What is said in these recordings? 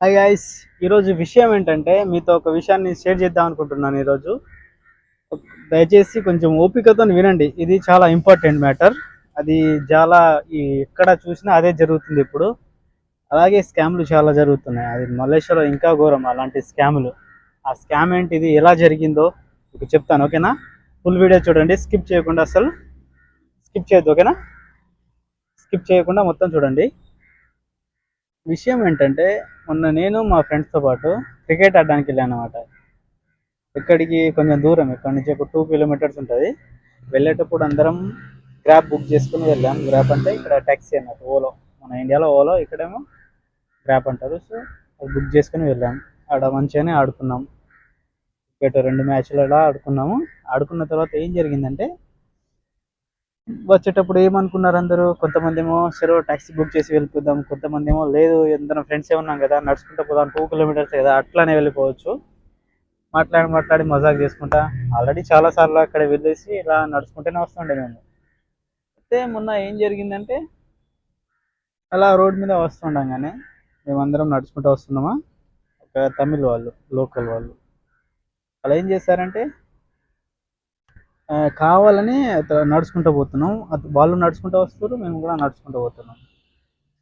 Hi guys ఈరోజు విషయం ఏంటంటే మీతో ఒక విషయాన్ని షేర్ చేద్దాం అనుకుంటున్నాను ఈరోజు. దయచేసి కొంచెం ఓపికతో వినండి ఇది చాలా ఇంపార్టెంట్ మ్యాటర్ అది చాలా ఈ ఎక్కడ చూసినా అదే జరుగుతుంది ఇప్పుడు. అలాగే స్కామ్లు చాలా జరుగుతున్నాయి. అది మలేషియాలో ఇంకా ఘోరం అలాంటి స్కామ్లు ఆ స్కామ్ ఏంటిది ఎలా జరిగిందో మీకు చెప్తాను ఓకేనా? ఫుల్ వీడియో చూడండి స్కిప్ చేయకుండా అసలు స్కిప్ చేయొద్దు ఓకేనా? స్కిప్ చేయకుండా మొత్తం చూడండి. విషయం ఏంటంటే మొన్న నేను మా ఫ్రెండ్స్తో పాటు క్రికెట్ ఆడడానికి వెళ్ళాను అనమాట ఇక్కడికి కొంచెం దూరం ఇక్కడ నుంచి? ఒక టూ కిలోమీటర్స్ ఉంటుంది. వెళ్ళేటప్పుడు అందరం గ్రాబ్ బుక్ చేసుకుని వెళ్ళాం. గ్రాబ్ అంటే ఇక్కడ ట్యాక్సీ అన్నట్టు ఓలో. మన ఇండియాలో ఓలో ఇక్కడేమో గ్రాబ్ అంటారు. సో అది బుక్ చేసుకుని వెళ్ళాం. ఆడ మంచిగానే ఆడుకున్నాం. క్రికెట్ రెండు మ్యాచ్లు అలా ఆడుకున్నాము. ఆడుకున్న తర్వాత ఏం జరిగిందంటే వచ్చేటప్పుడు ఏమనుకున్నారు అందరూ? కొంతమంది ఏమో సరే టాక్సీ బుక్ చేసి వెళ్ళిపోదాం. కొంతమంది ఏమో లేదు ఎందరం ఫ్రెండ్స్ ఏ ఉన్నాం కదా నడుచుకుంటూ పోదాం టూ కిలోమీటర్స్ కదా అట్లానే వెళ్ళిపోవచ్చు. మాట్లాడి మాట్లాడి మజాక్ చేసుకుంటా ఆల్రెడీ చాలా సార్లు అక్కడ వెళ్ళేసి ఇలా నడుచుకుంటూనే వస్తుండే మేము. అయితే మొన్న ఏం జరిగిందంటే అలా రోడ్ మీద వస్తుండగానే మేమందరం నడుచుకుంటూ వస్తున్నామా? ఒక తమిళ్ వాళ్ళు లోకల్ వాళ్ళు. అలా ఏం చేశారంటే కావాలని నడుచుకుంటూ పోతున్నాం. వాళ్ళు నడుచుకుంటూ వస్తారు మేము కూడా నడుచుకుంటూ పోతున్నాం.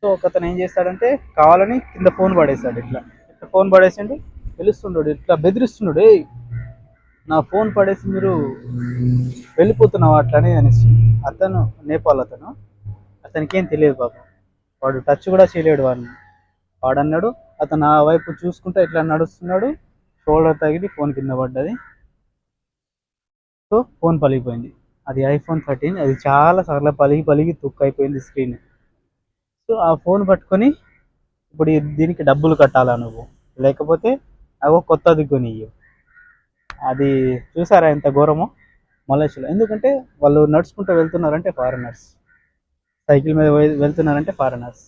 సో ఒకతను ఏం చేస్తాడంటే కావాలని కింద ఫోన్ పడేసాడు ఇట్లా. ఇట్లా ఫోన్ పడేసిండు పిలుస్తుండడు ఇట్లా బెదిరిస్తున్నాడు నా ఫోన్ పడేసి మీరు వెళ్ళిపోతున్నావు అట్లని అనేసి. అతను నేపాల్ అతను. అతనికి ఏం తెలియదు పాపం. వాడు టచ్ కూడా చేయలేడు వాడిని. వాడన్నాడు అతను ఆ వైపు చూసుకుంటా ఇట్లా నడుస్తున్నాడు. షోల్డర్ తగిలి ఫోన్ కింద పడ్డది. సో ఫోన్ పలిగిపోయింది. అది ఐఫోన్ థర్టీన్ అది చాలా సార్లు పలిగి పలిగి తుక్కు అయిపోయింది స్క్రీన్ సో ఆ ఫోన్ పట్టుకొని ఇప్పుడు దీనికి డబ్బులు కట్టాలా నువ్వు? లేకపోతే అవో కొత్తది కొనియ్యు. అది చూసారా ఎంత ఘోరమో? మలేషియాలో. ఎందుకంటే వాళ్ళు నడుచుకుంటూ వెళ్తున్నారంటే ఫారినర్స్. సైకిల్ మీద వెళ్తున్నారంటే ఫారినర్స్.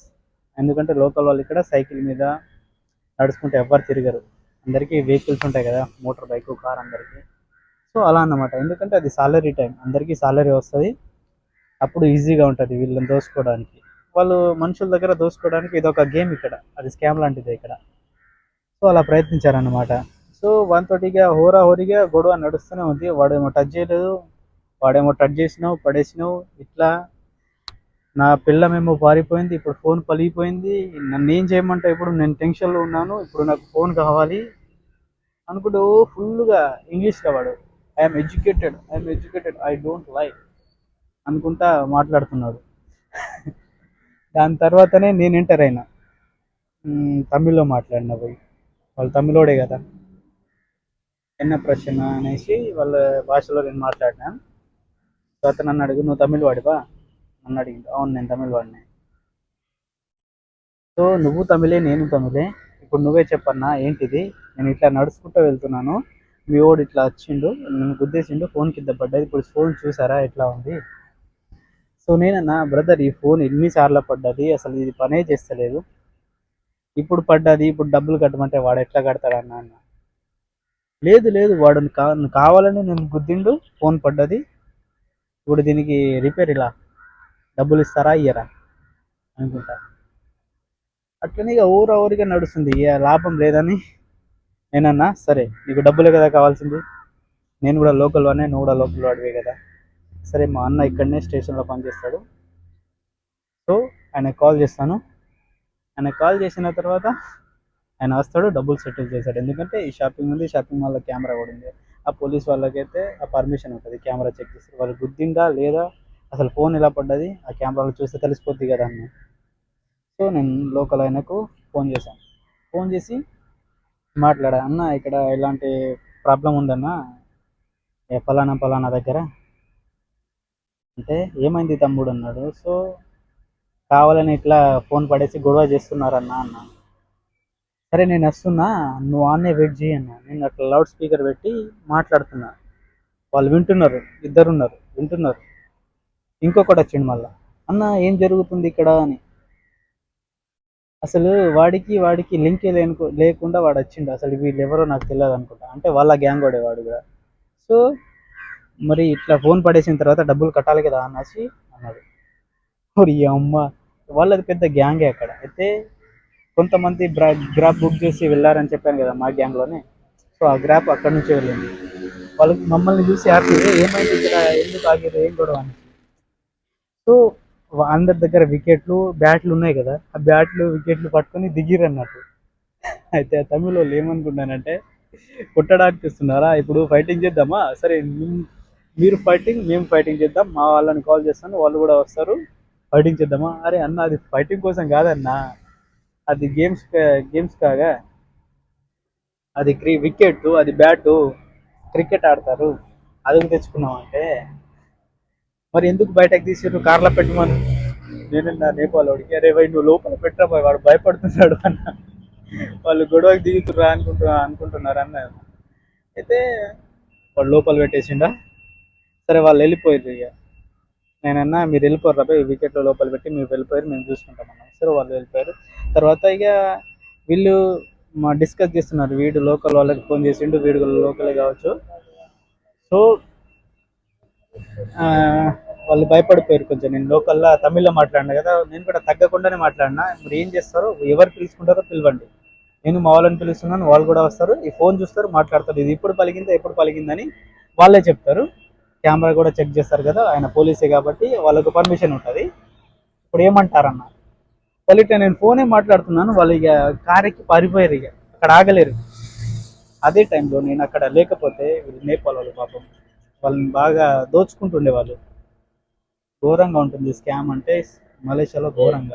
ఎందుకంటే లోకల్ వాళ్ళు ఇక్కడ సైకిల్ మీద నడుచుకుంటూ ఎవ్వరు తిరగరు. అందరికీ వెహికల్స్ ఉంటాయి కదా మోటార్ బైక్ కార్ అందరికీ. సో అలా అన్నమాట. ఎందుకంటే అది సాలరీ టైం అందరికీ సాలరీ వస్తుంది. అప్పుడు ఈజీగా ఉంటుంది వీళ్ళని దోసుకోవడానికి. వాళ్ళు మనుషుల దగ్గర దోసుకోవడానికి ఇది ఒక గేమ్ ఇక్కడ. అది స్కామ్ లాంటిది ఇక్కడ. సో అలా ప్రయత్నించారనమాట సో వానితోటిగా హోరా హోరీగా గొడవ నడుస్తూనే ఉంది. వాడేమో టచ్ చేయలేదు. వాడేమో టచ్ చేసినావు పడేసినావు. ఇట్లా నా పిల్లమేమో పారిపోయింది. ఇప్పుడు ఫోన్ పలిగిపోయింది. నన్ను ఏం చేయమంటావు? ఇప్పుడు నేను టెన్షన్లో ఉన్నాను. ఇప్పుడు నాకు ఫోన్ కావాలి. అనుకుంటూ ఫుల్గా ఇంగ్లీష్లో వాడు. I'm educated I'm educated I don't like అనుకుంటా మాట్లాడుతున్నాడు. దాని తర్వాతనే నేను ఎంటర్ అయినా. తమిళ్ళో మాట్లాడిన పోయి. వాళ్ళు తమిళోడే కదా. ఎన్న ప్రశ్న అనేసి వాళ్ళ భాషలో నేను మాట్లాడినా. సో అతను నన్ను అడుగు నువ్వు తమిళ వాడివా? నన్ను అడిగింది అవును నేను తమిళ వాడిని. సో నువ్వు తమిళే నేను తమిళే. ఇప్పుడు నువ్వే చెప్పన్నా ఏంటిది? నేను ఇట్లా నడుచుకుంటూ వెళ్తున్నాను. మీ వాడు ఇట్లా వచ్చిండు నన్ను గుద్దేసిండు ఫోన్ కింద పడ్డది. ఇప్పుడు ఫోన్ చూసారా ఎట్లా ఉంది? సో నేనన్నా బ్రదర్ ఈ ఫోన్ ఎన్నిసార్లు పడ్డది? అసలు ఇది పనే చేస్తలేదు. ఇప్పుడు పడ్డది ఇప్పుడు డబ్బులు కట్టమంటే వాడు ఎట్లా కడతాడు అన్న. లేదు లేదు వాడు కా కావాలని నేను గుద్దిండు ఫోన్ పడ్డది. ఇప్పుడు దీనికి రిపేర్ ఇలా డబ్బులు ఇస్తారా ఇయ్యరా అనుకుంటా. అట్లనే ఇక ఊరు ఊరిగా నడుస్తుంది ఇక లాభం లేదని. నేనన్నా? సరే నీకు డబ్బులే కదా కావాల్సింది. నేను కూడా లోకల్ వాడినే నువ్వు కూడా లోకల్ వాడివే కదా. సరే మా అన్న ఇక్కడనే స్టేషన్లో పనిచేస్తాడు. సో ఆయన కాల్ చేస్తాను. ఆయన కాల్ చేసిన తర్వాత ఆయన వస్తాడు డబ్బులు సెటిల్ చేశాడు ఎందుకంటే ఈ షాపింగ్ ఉంది షాపింగ్ మాల్లో కెమెరా కూడా ఉంది. ఆ పోలీస్ వాళ్ళకైతే ఆ పర్మిషన్ ఉంటుంది కెమెరా చెక్ చేస్తారు. వాళ్ళు గుద్దిందా లేదా? అసలు ఫోన్ ఎలా పడ్డది? ఆ కెమెరాలో చూస్తే తెలిసిపోద్ది కదా అన్న. సో నేను లోకల్ ఆయనకు ఫోన్ చేశాను. ఫోన్ చేసి మాట్లాడా? అన్న ఇక్కడ ఇలాంటి ప్రాబ్లం ఉందన్న? ఏ ఫలానా ఫలానా దగ్గర? అంటే ఏమైంది తమ్ముడు అన్నాడు. సో కావాలని ఇట్లా ఫోన్ పడేసి గొడవ చేస్తున్నారన్న అన్న. సరే నేను వస్తున్నా నువ్వు ఆన్నే వెయిట్ చేయి అన్న. నేను అట్లా లౌడ్ స్పీకర్ పెట్టి మాట్లాడుతున్నా. వాళ్ళు వింటున్నారు ఇద్దరు ఉన్నారు వింటున్నారు. ఇంకొకటి వచ్చిండు మళ్ళా. అన్న ఏం జరుగుతుంది ఇక్కడ అని. అసలు వాడికి వాడికి లింక్ లేనుకో లేకుండా వాడు వచ్చిండు. అసలు వీళ్ళు ఎవరో నాకు తెలియదు అనుకుంటా. అంటే వాళ్ళ గ్యాంగ్ వాడే వాడు కూడా. సో మరి ఇట్లా ఫోన్ పడేసిన తర్వాత డబ్బులు కట్టాలి కదా అనేసి అన్నాడు. మరి అమ్మ వాళ్ళది పెద్ద గ్యాంగే అక్కడ. అయితే కొంతమంది బ్రా గ్రాప్ బుక్ చేసి వెళ్ళారని చెప్పాను కదా మా గ్యాంగ్లోనే. సో ఆ గ్రాప్ అక్కడ నుంచి వెళ్ళింది. వాళ్ళకి మమ్మల్ని చూసి హ్యాపీ ఏమైంది ఇక్కడ? ఎందుకు ఆగిరు ఏం గొడవ? అని. సో అందరి దగ్గర వికెట్లు బ్యాట్లు ఉన్నాయి కదా ఆ బ్యాట్లు వికెట్లు పట్టుకొని దిగిరు అన్నట్టు అయితే తమిళ వాళ్ళు ఏమనుకున్నానంటే కొట్టడానికి వస్తున్నారా ఇప్పుడు ఫైటింగ్ చేద్దామా? సరే మీరు ఫైటింగ్ మేము ఫైటింగ్ చేద్దాం. మా వాళ్ళని కాల్ చేస్తాను వాళ్ళు కూడా వస్తారు. ఫైటింగ్ చేద్దామా? అరే అన్న అది ఫైటింగ్ కోసం కాదన్నా. అది గేమ్స్ గేమ్స్ కాగా. అది క్రి వికెట్ అది బ్యాటు క్రికెట్ ఆడతారు. అది తెచ్చుకున్నాం అంటే మరి ఎందుకు బయటకు తీసిర్రు? కార్లో పెట్టమని నేను నా నేపాల్ వాడికి. అరే భయ్ నువ్వు లోపల పెట్టరా భయ్ వాడు భయపడుతున్నాడు అన్న. వాళ్ళు గొడవకి దిగుతురా అనుకుంటున్నా అనుకుంటున్నారు అన్న అయితే వాడు లోపల పెట్టేసిండా? సరే వాళ్ళు వెళ్ళిపోయారు ఇక నేనన్నా మీరు వెళ్ళిపోరు రాబోయ్ వికెట్లో లోపల పెట్టి మీరు వెళ్ళిపోయారు మేము చూసుకుంటాం అన్న సరే వాళ్ళు వెళ్ళిపోయారు. తర్వాత ఇక వీళ్ళు మా డిస్కస్ చేస్తున్నారు. వీడు లోకల్ వాళ్ళకి ఫోన్ చేసిండు వీడు లోకలే కావచ్చు. సో వాళ్ళు భయపడిపోయారు కొంచెం. నేను లోకల్లో తమిళ్ళో మాట్లాడినా కదా నేను కూడా తగ్గకుండానే మాట్లాడినా. మీరు ఏం చేస్తారో ఎవరు పిలుచుకుంటారో పిలవండి. నేను మా వాళ్ళని పిలుస్తున్నాను వాళ్ళు కూడా వస్తారు. ఈ ఫోన్ చూస్తారు మాట్లాడతారు. ఇది ఇప్పుడు పలిగిందా ఎప్పుడు పలిగిందని వాళ్ళే చెప్తారు. కెమెరా కూడా చెక్ చేస్తారు కదా ఆయన పోలీసే కాబట్టి వాళ్ళకు పర్మిషన్ ఉంటుంది. ఇప్పుడు ఏమంటారన్న? వాళ్ళు నేను ఫోనే మాట్లాడుతున్నాను వాళ్ళు ఇక కారెక్కి పారిపోయారు ఇక. అక్కడ ఆగలేరు. అదే టైంలో నేను అక్కడ లేకపోతే నేపాల్ వాళ్ళు పాపం. వాళ్ళని బాగా దోచుకుంటుండే వాళ్ళు ఘోరంగా ఉంటుంది స్కామ్ అంటే మలేషియాలో ఘోరంగా.